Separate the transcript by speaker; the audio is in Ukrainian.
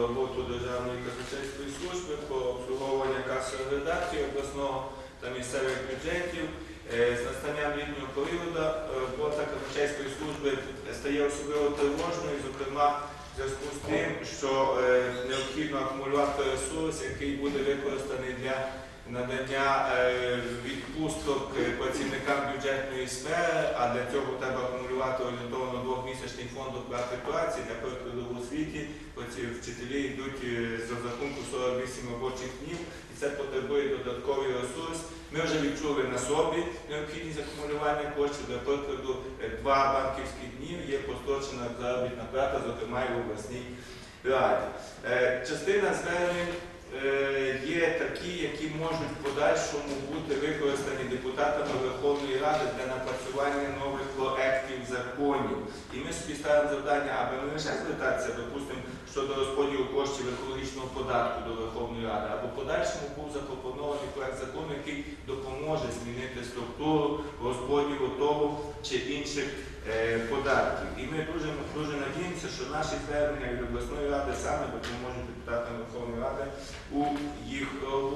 Speaker 1: роботу Державної казначейської служби по обслуговуванню касової видатків обласного та місцевих бюджетів. Е, З настанням літнього періоду е, робота казначейської служби стає особливо тривожною, зокрема в зв'язку з тим, що е, необхідно акумулювати ресурс, який буде використаний для надання е, відпусток е, працівникам бюджетної сфери, а для цього треба акумулювати орієнтовно двохмісячний фонд оплати праці. Для прикладу в освіті вчителі йдуть е, за рахунку 48 робочих днів, і це потребує додатковий ресурс. Ми вже відчули на собі необхідність акумулювання коштів. Для прикладу, е, два банківські дні є прострочена заробітна плата, зокрема і в обласній раді. Е, Частина звернень є такі, які можуть в подальшому бути використані депутатами Верховної Ради для напрацювання нових проєктів законів. І ми собі ставимо завдання, аби не лише звертатися, допустимо, щодо розподілу коштів екологічного податку до Верховної Ради, або в подальшому був запропонований проект закону, який допоможе змінити структуру розподілу того чи інших е, податків. І ми дуже, дуже надіємося, що наші звернення від обласної ради саме допоможуть депутатам Верховної Ради у їх роботі.